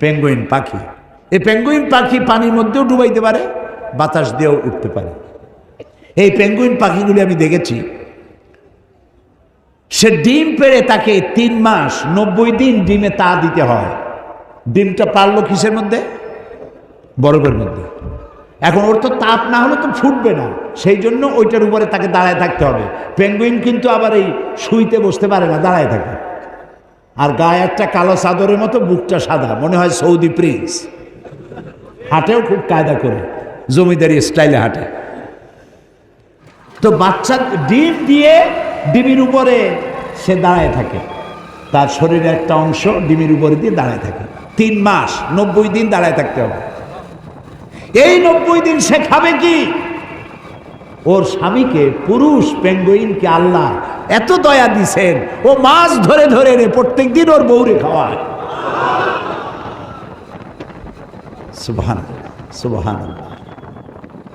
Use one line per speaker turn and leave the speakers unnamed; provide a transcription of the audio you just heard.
Penguin পাখি। এই penguin পাখি পানির মধ্যেও ডুবাইতে পারে, বাতাস দিয়েও উঠতে পারে। এই পেঙ্গুইন পাখিগুলি আমি দেখেছি। সে ডিম পেড়ে তাকে তিন মাস নব্বই দিন ডিমে তা দিতে হয়। ডিমটা পারল কিসের মধ্যে? বরফের মধ্যে। এখন ওর তো তাপ না হলে তো ফুটবে না। সেই জন্য ওইটার উপরে তাকে দাঁড়ায় থাকতে হবে। পেঙ্গুইন কিন্তু আবার এই শুইতে বসতে পারে না, দাঁড়ায় থাকে। আর গায়ে একটা কালো চাদরের মতো বুকটা সাদা, মনে হয় সৌদি প্রিন্স। হাটেও খুব কায়দা করে, জমিদারি স্টাইলে হাঁটে। তো বাচ্চা ডিম দিয়ে ডিমের উপরে সে দাঁড়ায় থাকে। তার শরীরের একটা অংশ ডিমের উপরে দিয়ে দাঁড়ায় থাকে। তিন মাস, নব্বই দিন দাঁড়ায় থাকতে হবে। এই নব্বই দিন সে খাবে কি? ওর স্বামীকে পুরুষ পেঙ্গুইনকে আল্লাহ এত দয়া দিছেন, ও মাছ ধরে ধরে রে প্রত্যেক দিন ওর বউরে খাওয়ায়। সুবহান সুবহান